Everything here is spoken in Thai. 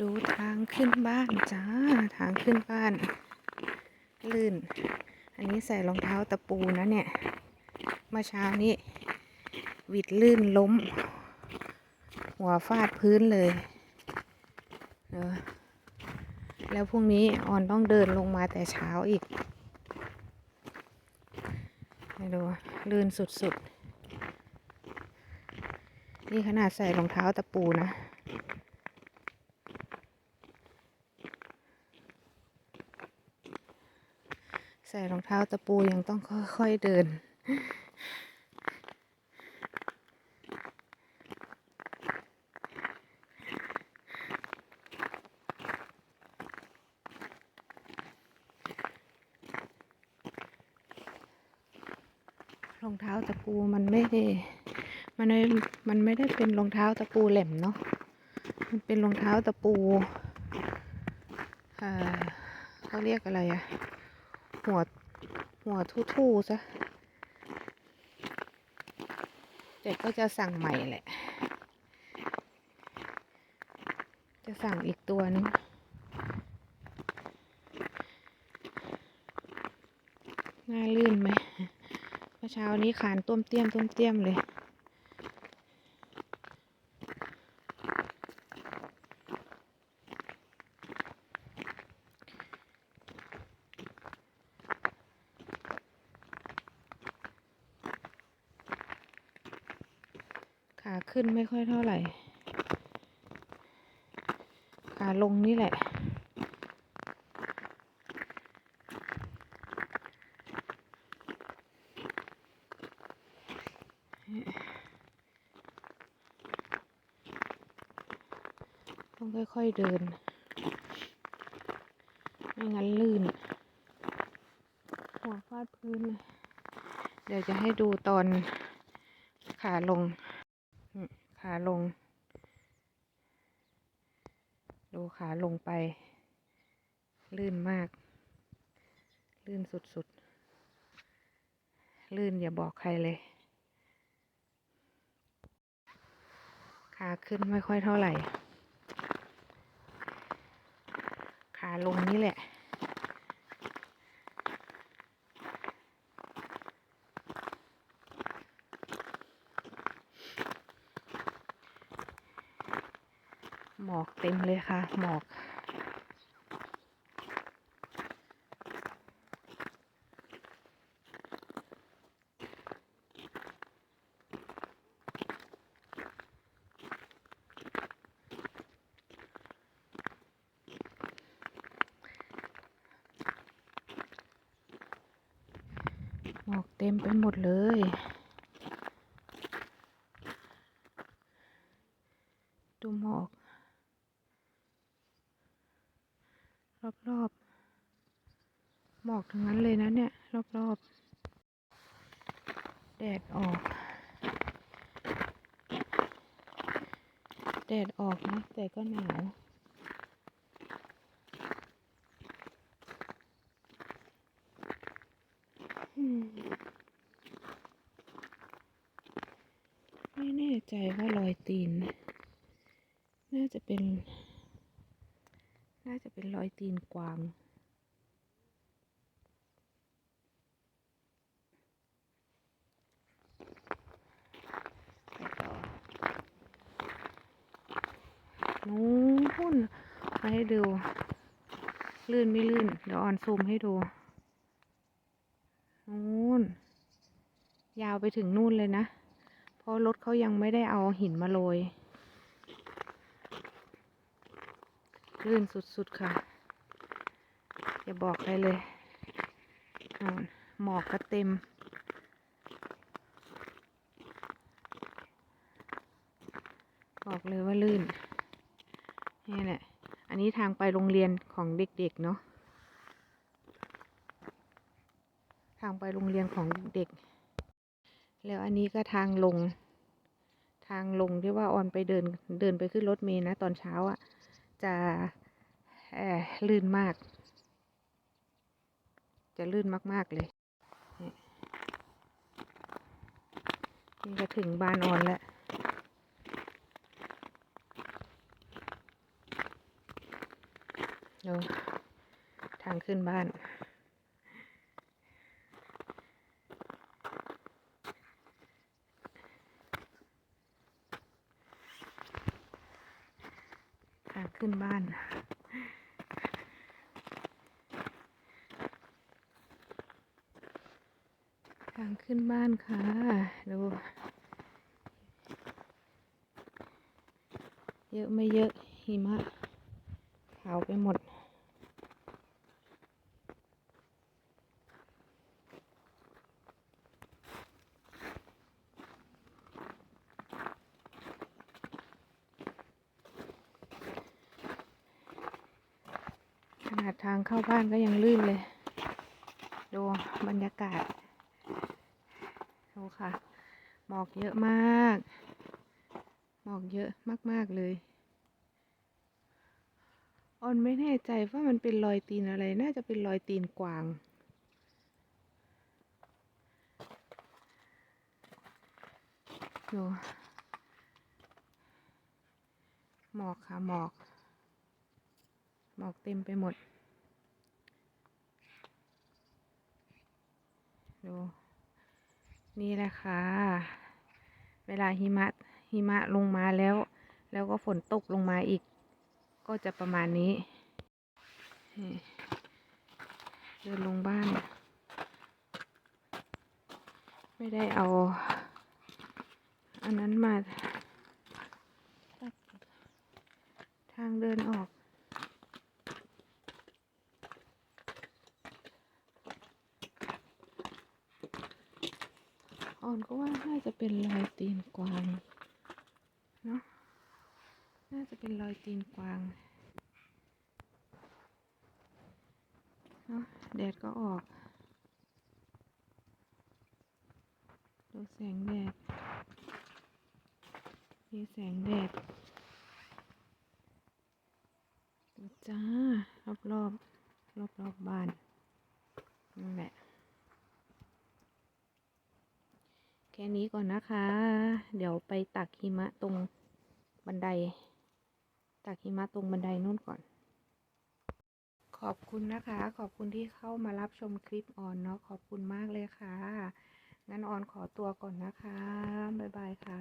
ดูทางขึ้นบ้านจ้า ทางขึ้นบ้าน ลื่น อันนี้ใส่รองเท้าตะปูนะเนี่ยเมื่อเช้านี้หวิดลื่นล้ม หัวฟาดพื้นเลยเออแล้วพรุ่งนี้ออนต้องเดินลงมาแต่เช้าอีกให้ดูลื่นสุดๆ นี่ขนาดใส่รองเท้าตะปูนะ ใส่รองเท้าตะปูยังต้องค่อยๆเดิน รองเท้าตะปูมันไม่ได้มันไม่มันไม่ได้เป็นรองเท้าตะปูแหลมเนาะ มันเป็นรองเท้าตะปู อ่าเขาเรียกอะไรอะ หัว หัวทู่ๆซะแต่ก็จะสั่งใหม่แหละ จะสั่งอีกตัวนึงง่ายลื่นไหมเมื่อเช้านี้ขานต้มเตี้ยมต้มเตี้ยมเลย ขาขึ้นไม่ค่อยเท่าไหร่ ขาลงนี่แหละต้องค่อย ๆ เดิน ไม่งั้นลื่น หัวฟาดพื้นเลยเดี๋ยวจะให้ดูตอนขาลง ขาลง ดูขาลงไป ลื่นมาก ลื่นสุดๆ ลื่นอย่าบอกใครเลย ขาขึ้นไม่ค่อยเท่าไหร่ ขาลงนี่แหละ หมอกเต็มเลยค่ะ หมอก หมอกเต็มไปหมดเลยดูหมอก รอบๆหมอกทั้งนั้นเลยนะเนี่ย รอบๆ แดดออก แดดออกนะ แต่ก็หนาวไม่แน่ใจว่ารอยตีน น่าจะเป็น จะเป็นรอยตีนกวาง ไปต่อนู้นมาให้ดู ลื่นไม่ลื่น เดี๋ยวออนซูมให้ดูนู้นยาวไปถึงนู่นเลยนะ เพราะรถเขายังไม่ได้เอาหินมาโรย ลื่นสุดๆค่ะ อย่าบอกใครเลยอ่าหมอกก็เต็ม บอกเลยว่าลื่น นี่แหละ อันนี้ทางไปโรงเรียนของเด็กๆเนาะ ทางไปโรงเรียนของเด็ก แล้วอันนี้ก็ทางลง ทางลงที่ว่าออนไปเดินเดินไปขึ้นรถเมล์นะตอนเช้าอะ่ะ จะเอ่อลื่นมาก จะลื่นมาก ๆ เลย นี่นี่ก็ถึงบ้านออนแล้วดูทางขึ้นบ้านางขึ้นบ้าน ทางขึ้นบ้านค่ะ ดู เยอะไม่เยอะหิมะขาวไปหมด ขนาดทางเข้าบ้านก็ยังลื่นเลย ดูบรรยากาศ ดูค่ะ หมอกเยอะมาก หมอกเยอะมากๆเลยออนไม่แน่ใจว่ามันเป็นรอยตีนอะไร น่าจะเป็นรอยตีนกวาง ดู หมอกค่ะ หมอก มอกเต็มไปหมด ดู นี่แหละค่ะ เวลาหิมะหิมะลงมาแล้ว แล้วก็ฝนตกลงมาอีก ก็จะประมาณนี้ เดินลงบ้าน ไม่ได้เอา อันนั้นมาทางเดินออก ออนก็ว่าน่าจะเป็นรอยตีนกวางเนาะน่าจะเป็นรอยตีนกวางเนาะแดดก็ออกดูแสงแดดมีแสงแดดดูจ้ารอบรอบรอบรอบบ้านนั่นแหละ แค่นี้ก่อนนะคะ เดี๋ยวไปตักหิมะตรงบันได ตักหิมะตรงบันไดนู่นก่อน ขอบคุณนะคะ ขอบคุณที่เข้ามารับชมคลิปออนเนาะ ขอบคุณมากเลยค่ะ งั้นออนขอตัวก่อนนะคะ บ๊ายบายค่ะ